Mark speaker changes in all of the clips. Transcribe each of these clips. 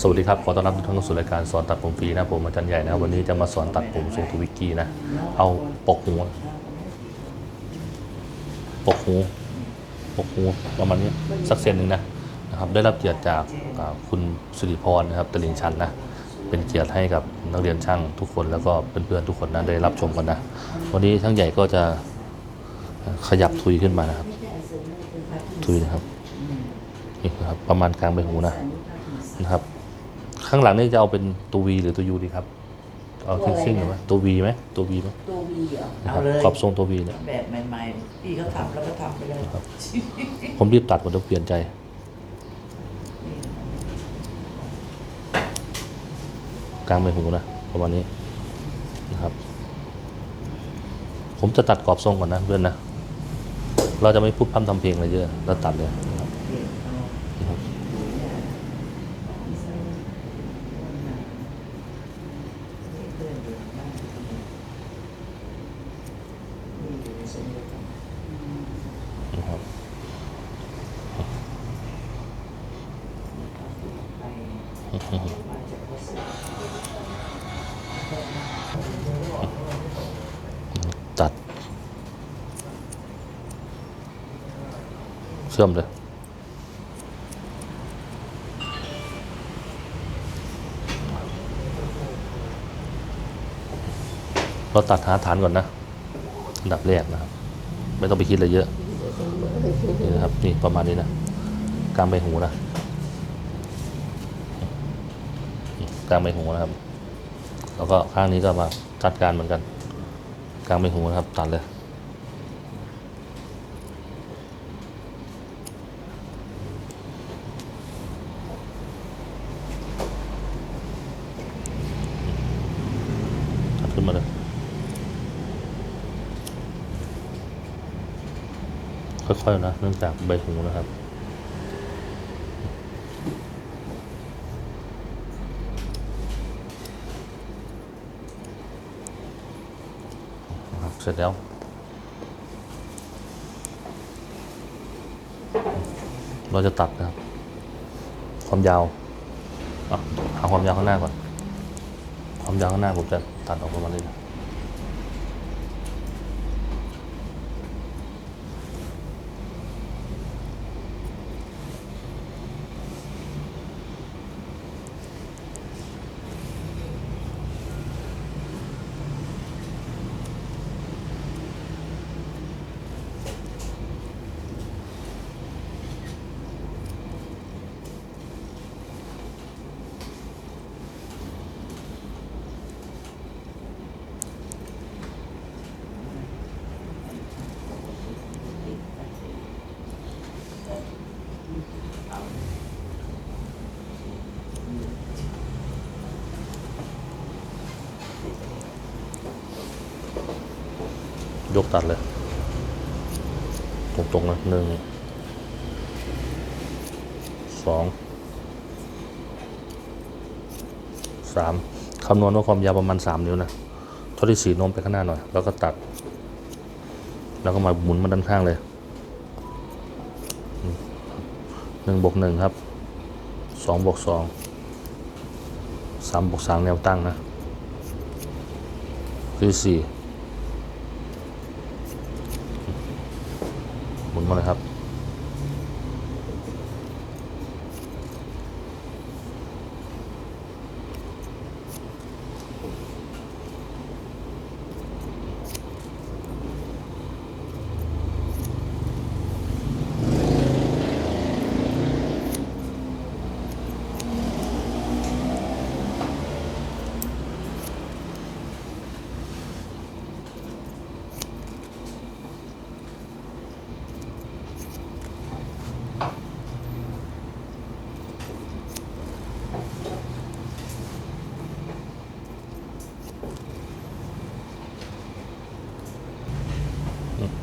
Speaker 1: สวัสดีครับ ขอต้อนรับทุกท่านเข้าสู่รายการสอนตัดผมฟรีนะผมอาจารย์ใหญ่นะวันนี้จะมาสอนตัดผมทรงทวิกกี้นะ เอาปกหูปกหูปกหูประมาณนี้สักเซนหนึ่งนะนะครับ ได้รับเกียรติจากคุณสิริพรนะครับตลิงชันนะเป็นเกียรติให้กับนักเรียนช่างทุกคนแล้วก็เพื่อนๆทุกคนนะได้รับชมกันนะวันนี้ช่างใหญ่ก็จะขยับทุยขึ้นมานะครับ ทุยนะครับนี่ครับประมาณกลางใบหูนะ นะครับ ข้างหลังนี่จะเอาเป็นตัว V หรือตัว U ดีครับ เอาซิ่งๆหรือไหมตัว V ไหมตัว V ไหม
Speaker 2: ตัววีเหรอ
Speaker 1: นะค
Speaker 2: เอา
Speaker 1: รับ
Speaker 2: เลย
Speaker 1: ขอบทรงตัว V เนี่ย
Speaker 2: แบบใหม่ๆพี่เขาทำแล้วก็ทำไปเลย
Speaker 1: ผมรีบตัดผมจะเปลี่ยนใจ กลางใบหูนะประมาณนี้นะครับ ผมจะตัดกรอบทรงก่อนนะเพื่อนนะ เราจะไม่พูดพร่ำทำเพลงอะไรเยอะแล้วตัดเลยนะครับนะครับนะครับตัด เชื่อมเลยเราตัดหาฐานก่อนนะอันดับแรกนะครับ ไม่ต้องไปคิดอะไรเยอะ นี่นะครับ นี่ประมาณนี้นะกลางใบหูนะกลางใบหูนะครับ แล้วก็ข้างนี้ก็มาจัดการเหมือนกัน กลางใบหูนะครับ ตัดเลย ตัดขึ้นมาเลย ค่อยนะเนื่องจากใบหูนะครับเสร็จแล้วเราจะตัดนะครับ ความยาวอะหาความยาวข้างหน้าก่อน ความยาวข้างหน้าผมจะตัดออกประมาณนี้ ตัดเลย ตรงๆนะหนึ่งสองสามคำนวณว่าความยาวประมาณสามนิ้วนะเท่าที่สี่โน้มไปข้างหน้าหน่อย แล้วก็ตัด แล้วก็มาหมุนมาด้านข้างเลยหนึ่งบวกหนึ่งครับสองบวกสองสามบวกสามแนวตั้งนะคือสี่ หมุนมาเลยครับ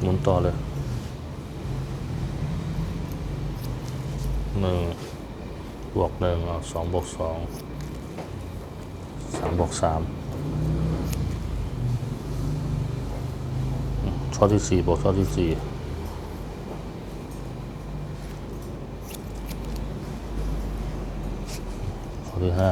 Speaker 1: หมุนต่อเลยหนึ่งบวกหนึ่งสองบวกสองสามบวกสามช่อที่สี่บวกช่อที่สี่คนที่ห้า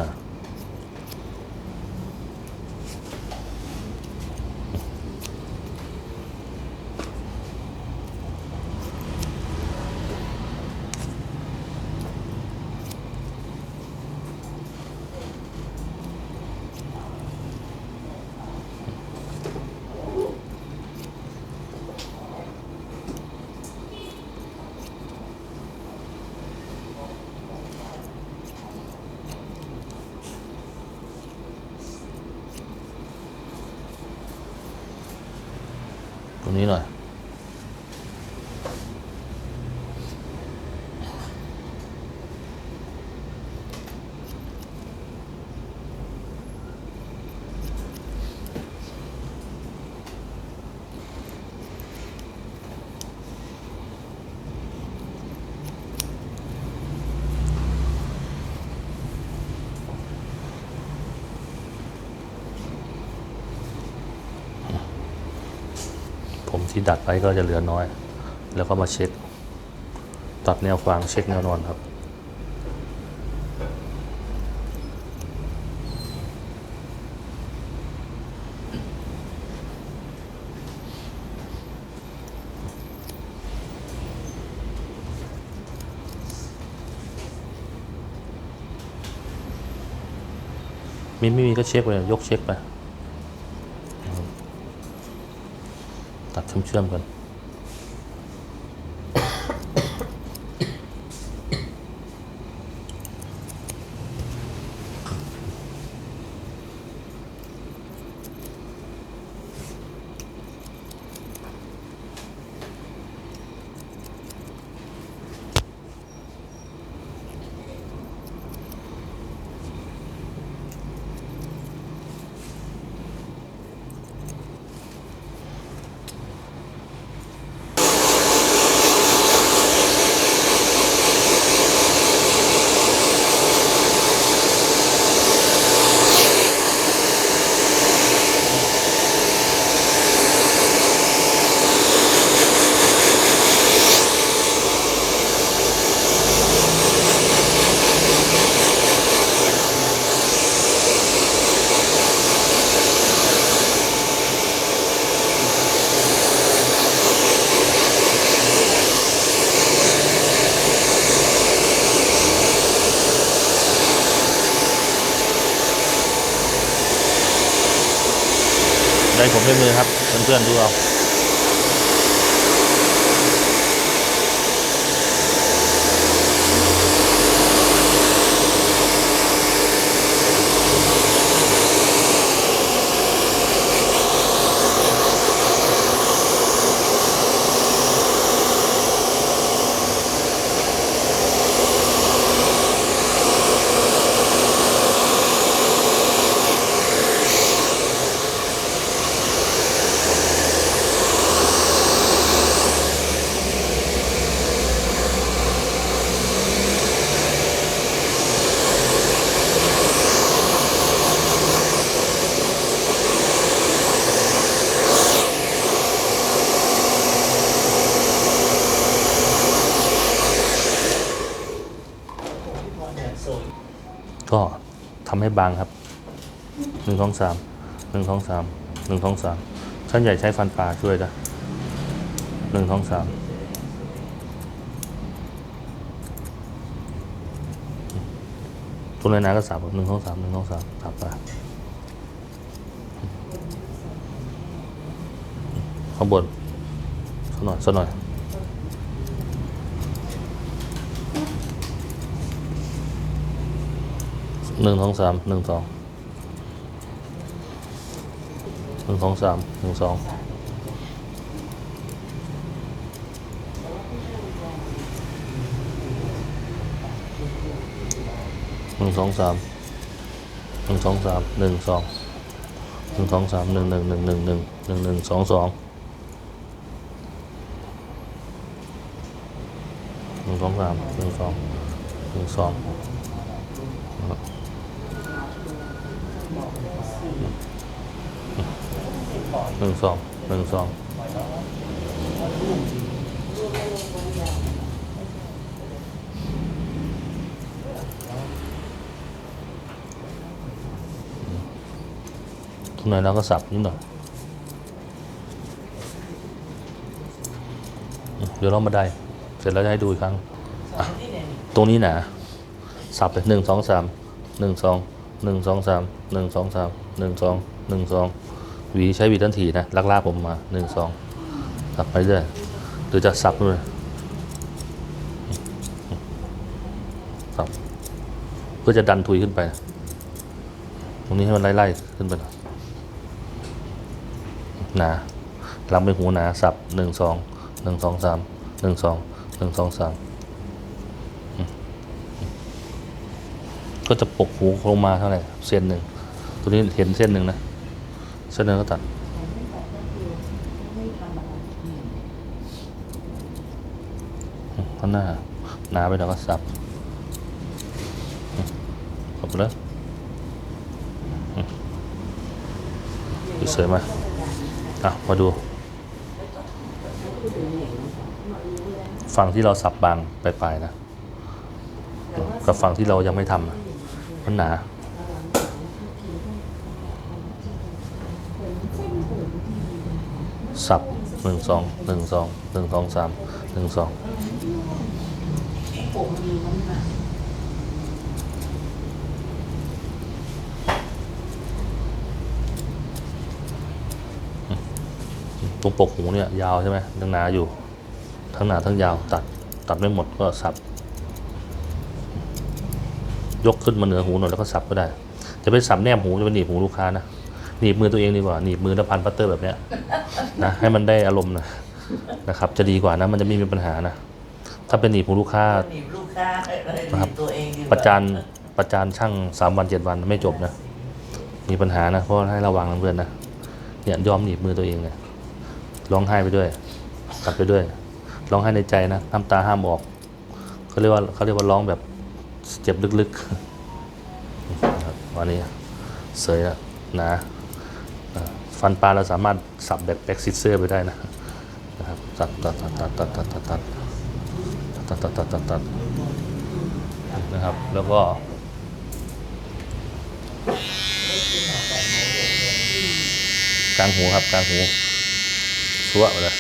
Speaker 1: ที่ดัดไว้ก็จะเหลือน้อย แล้วก็มาเช็ค ตัดแนวฟางเช็คแนวนอนครับมีไม่มีก็เช็คไปยกเช็คไป ตัดเชื่อมๆกัน ได้ผมด้วยมือครับเพื่อนๆดูเอา ก็ทำ ให้บางครับหนึ่งสองสามหนึ่งสองสามหนึ่งสองสามชั้นใหญ่ใช้ฟันปลาช่วยนะหนึ่งสองสามตัวเลยนะก็สามหนึ่งสองสามหนึ่งสองสามสามไปข้างบนสักหน่อยสักหน่อย หนึ่งสองสามหนึ่งสองหนึ่งสองสามหนึ่งสองหนึ่งสองสามหนึ่งสองสามหนึ่งสองหนึ่งสองสามหนึ่งหนึ่งหนึ่งหนึ่งหนึ่งหนึ่งหนึ่งสองสองหนึ่งสองสามหนึ่งสองหนึ่งสอง หนึ่งสองหนึ่งสองตรงไหนเราก็สับนิดหน่อยเดี๋ยวเรามาได้ เสร็จแล้วจะให้ดูอีกครั้ง ตรงนี้นะสับเลยหนึ่งสองสามหนึ่งสอง หนึ่งสองสามหนึ่งสองสามหนึ่งสองหนึ่งสองหวีใช้หวีทันทีนะลากลากผมมาหนึ่งสองสับไปเรื่อยหรือจะสับด้วยสับเพื่อจะดันทุยขึ้นไป ตรงนี้ให้มันไล่ๆขึ้นไปหนาลำไปหูหนาสับหนึ่งสองหนึ่งสองสามหนึ่งสองหนึ่งสองสาม ก็จะปกหูลงมาเท่าไหร่เส้นหนึ่งตัวนี้เห็นเส้นหนึ่งนะเส้นหนึ่งก็ตัดข้างหน้าหนาไปหน่อยก็สับอืมสับไปเลยอืมดูสวยไหมอะมาดู ฝั่งที่เราสับบางปลายๆนะ กับฝั่งที่เรายังไม่ทำอะ มันหนา สับหนึ่งสองหนึ่งสองหนึ่งสองสามหนึ่งสองตรงปกหูเนี่ยยาวใช่ไหมยังหนาอยู่ ทั้งหนาทั้งยาวตัด ตัดไม่หมดก็สับ ยกขึ้นมาเหนือหูหน่อยแล้วก็สับก็ได้ จะไปสับแนมหูจะไปหนีบหูลูกค้านะหนีบมือตัวเองดีกว่าหนีบมือแล้วพันพัตเตอร์แบบเนี้ยนะให้มันได้อารมณ์นะนะครับจะดีกว่านะมันจะไม่มีปัญหานะถ้าเป็นหนีบหูลูกค้า
Speaker 2: หนีบลูกค้าเลยห
Speaker 1: ครั
Speaker 2: นี
Speaker 1: บ
Speaker 2: บตัวเองดีกว่า
Speaker 1: ประจานประจานช่างสามวันเจ็ดวันไม่จบนะมีปัญหานะเพราะให้ระวังนะเพื่อนนะเนี่ยยอมหนีบมือตัวเองเนี่ยร้องไห้ไปด้วยตัดไปด้วยร้องไห้ในใจนะน้ำตาห้ามออกเขาเรียกว่าเขาเรียกว่าร้องแบบ เจ็บลึกๆนะครับวันนี้เสยแล้วนะฟันปลาเราสามารถสับแบบแบ็กซิเซอร์ไปได้นะนะครับตัดตัดตัดตัดตัดตัดตัดตัดตัดตัดตัดตัดตัดนะครับแล้วก็กลางหูครับกลางหูชั่วไปเลย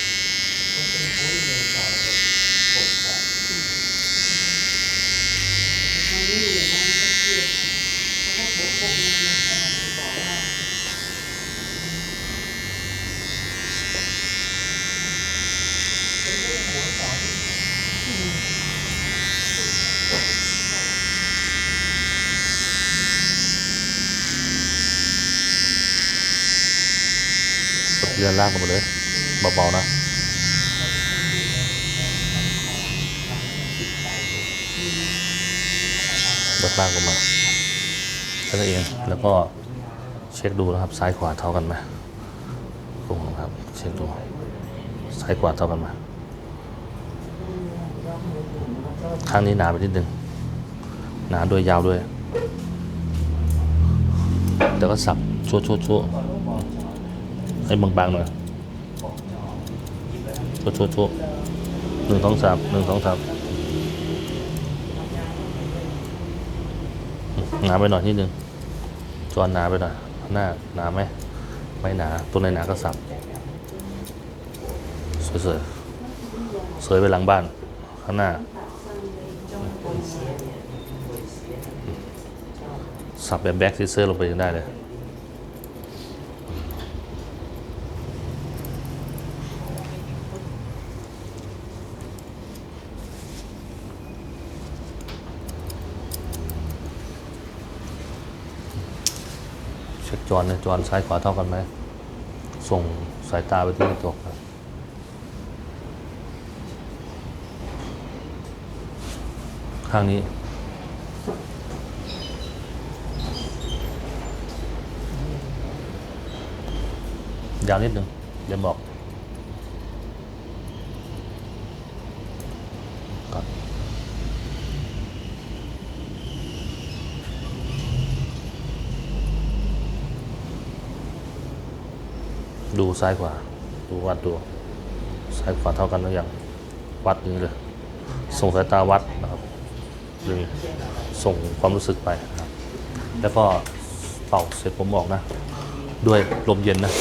Speaker 1: เลื่อนล่างลงมาเลยเบาๆนะเลื่อนล่างลงมาแค่นั้นเองแล้วก็เช็คดูนะครับซ้ายขวาเท่ากันไหมลงครับเช็คดูซ้ายขวาเท่ากันไหมข้างนี้หนาไปนิดนึงหนาด้วยยาวด้วย แต่ก็สับชั่วชั่วชั่ว ให้บางๆหน่อยชั่วชั่วชั่วหนึ่งสองสามหนึ่งสองสามหนาไปหน่อยนิดนึงจอนหนาไปหน่อยหน้าหนาไหมไม่หนา ตัวไหนหนาก็สับสวยๆสวยไปหลังบ้าน ข้างหน้า สับแบบแบ็กซิเซอร์ลงไปยังได้เลย จอนเนี่ยจอนซ้ายขวาเท่ากันไหม ส่งสายตาไปที่กระจกครับข้างนี้ ยาวนิดนึงเดี๋ยวบอก ดูซ้ายขวาดูวัดดูซ้ายขวาเท่ากันหรือยังวัดนี้เลย ส่งสายตาวัดนะครับหรือส่งความรู้สึกไปนะครับ แล้วก็เป่าเสร็จผมบอกนะ ด้วยลมเย็นนะ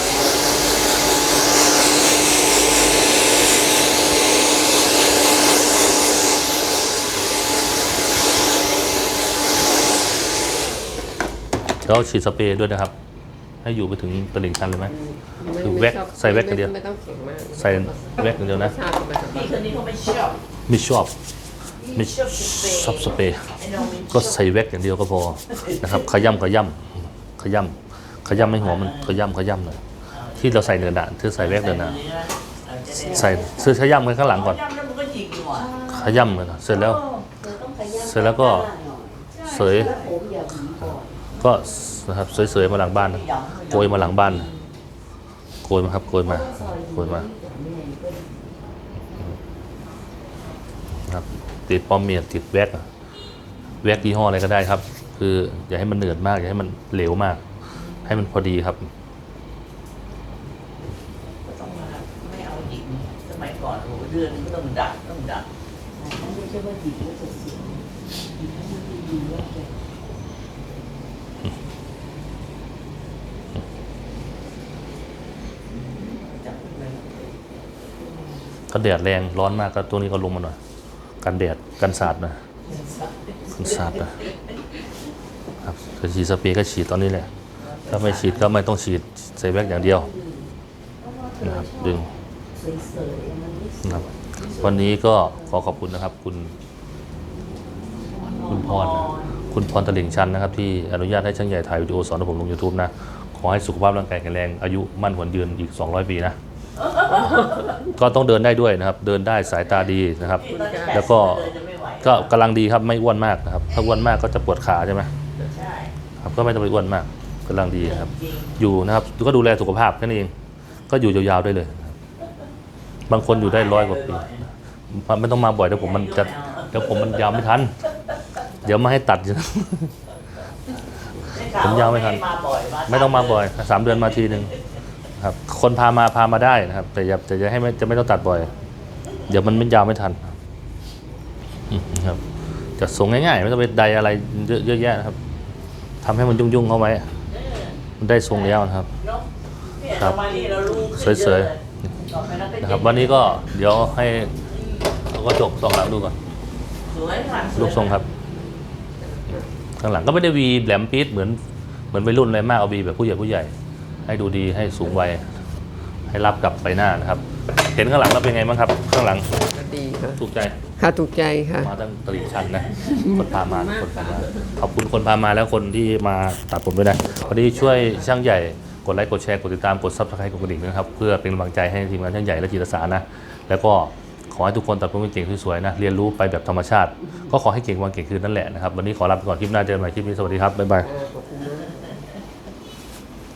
Speaker 1: แล้วฉีดสเปรย์ด้วยนะครับ ให้อยู่ไปถึงตลิ่งชันเลยไหม
Speaker 3: ไม่
Speaker 1: คือ
Speaker 3: ไม่
Speaker 1: แว็ก
Speaker 3: ชอบ
Speaker 1: ใส่แว็กอย่างเดียว
Speaker 3: ไม่ต้องแข็งมาก
Speaker 1: ใส่แว็กอย่างเดียวนะ
Speaker 3: ชาติสบาย
Speaker 2: พี่คนนี้เขาไม่ชอบ
Speaker 1: ไม่ชอบ ไม่
Speaker 2: ชอบสเปรย์
Speaker 1: ชอบสเปรย์
Speaker 2: ไอ้น้องไม่ช
Speaker 1: ก็
Speaker 2: อบ
Speaker 1: ใส่แว็กอย่างเดียวก็พอนะครับ ขย้ำขย้ำขย้ำขย้ำให้หัวมันขย้ำขย้ำหน่อยที่เราใส่เนื้อหนาที่ใส่แว็กเนื้อหนาใส่เสื้อขย้ำไว้ข้างหลังก่อน
Speaker 2: ย่ำแล้วมันก็หยิกอยู่อะ
Speaker 1: ขย้ำเลยนะเสร็จแล้ว เสร็จแล้วก็เสย ก็ นะครับเสยๆมาหลังบ้านนะโกยมาหลังบ้านนะโกยมาครับโกยมาโกยมาครับติดปอมเมียติดแว็กแว็กยี่ห้ออะไรก็ได้ครับ คืออย่าให้มันเหนืดมากอย่าให้มันเหลวมาก ให้มันพอดีครับ
Speaker 2: ก็ต้องมาไม่เอาหยิกสมัยก่อนโอ้โหเดือนนึงก็ต้องดักต้องดัก
Speaker 4: ไม่ใช่ว่าหยิบแล้วจะเสียหยิบให้มันดีๆแล้วแก
Speaker 2: จับเลย
Speaker 1: ก็แดดแรงร้อนมากก็ตัวนี้ก็ลงมาหน่อยกันแดดกันสาดหน่อยกันสาดหน่อยครับถ้าฉีดสเปรย์ก็ฉีดตอนนี้แหละถ้าไม่ฉีดก็ไม่ต้องฉีดใส่แว็กอย่างเดียวนะครับดึง
Speaker 4: นะ
Speaker 1: ครับวันนี้ก็ขอขอบคุณนะครับ คุณ คุณพรคุณพรตลิ่งชันนะครับ ที่อนุญาตให้ช่างใหญ่ถ่ายวิดีโอสอนให้ผมลง YouTube นะ ขอให้สุขภาพร่างกายแข็งแรงอายุมั่นขวัญยืนอีก 200 ปีนะ ก็ต้องเดินได้ด้วยนะครับ เดินได้สายตาดีนะครับ
Speaker 2: พี่ตอนนี้
Speaker 1: แล้วก็
Speaker 2: เดินจะไม่ไหว
Speaker 1: ก็กำลังดีครับไม่อ้วนมากนะครับ ถ้าอ้วนมากก็จะปวดขาใช่ไหม
Speaker 2: ใช่
Speaker 1: ครับก็ไม่ต้องไปอ้วนมากกำลังดีนะครับ
Speaker 2: จริง
Speaker 1: อยู่นะครับก็ดูแลสุขภาพแค่นั้นเอง ก็อยู่ยาวๆได้เลยนะครับบางคนอยู่ได้ร้อยกว่าปีไม่ต้องมาบ่อยเดี๋ยวผมมันจะเดี๋ยวผมมันยาวไม่ทัน เดี๋ยวมาให้ตัดผมยาวไม่ทัน
Speaker 2: มาบ่อยา
Speaker 1: ไม่ต้องมาบ่อยสามเดือนมาทีหนึ่ง ครับ คนพามาพามาได้นะครับ แต่อย่าแต่จะให้ไม่จะไม่ต้องตัดบ่อย เดี๋ยวมันไม่ยาวไม่ทันครับจะส่งง่ายๆไม่ต้องไปใดอะไรเยอะแยะนะครับทำให้มันยุ่งๆเข้าไว้มันได้ทรงแล้วนะครับครับสวย
Speaker 2: ๆ
Speaker 1: นะครับ วันนี้ก็เดี๋ยวให้เอากระจกสองหลังดูก่อนลูกทรงครับ ข้างหลังก็ไม่ได้วีแหลมปี๊ดเหมือนเหมือนวัยรุ่นอะไรมากเอาวีแบบผู้ใหญ่ผู้ใหญ่ ให้ดูดีให้สูงวัยให้รับกับใบหน้านะครับ เห็นข้างหลังแล้วเป็นไงบ้างครับ ข้างหลัง
Speaker 3: ก็ดีค่ะ
Speaker 1: ถูกใจ
Speaker 3: ค่ะถูกใจค่ะ
Speaker 1: มาตั้งตลิ่งชันนะ คนพามาคนพามาขอบคุณคนพามาแล้วคนที่มาตัดผมด้วยนะวันนี้ช่วยช่างใหญ่กดไลค์กดแชร์กดติดตามกดซับสไครต์กดกระดิ่งด้วยนะครับ เพื่อเป็นกำลังใจให้ทีมงานช่างใหญ่และจิตรสารนะ แล้วก็ขอให้ทุกคนตัดผมเก่งๆสวยๆนะ เรียนรู้ไปแบบธรรมชาติ ก็ขอให้เก่งวันเก่งคืนนั่นแหละนะครับ วันนี้ขอลาไปก่อนคลิปหน้าเจอกันใหม่คลิปนี้สวัสดีครับบ๊ายบาย
Speaker 3: ขอบคุณ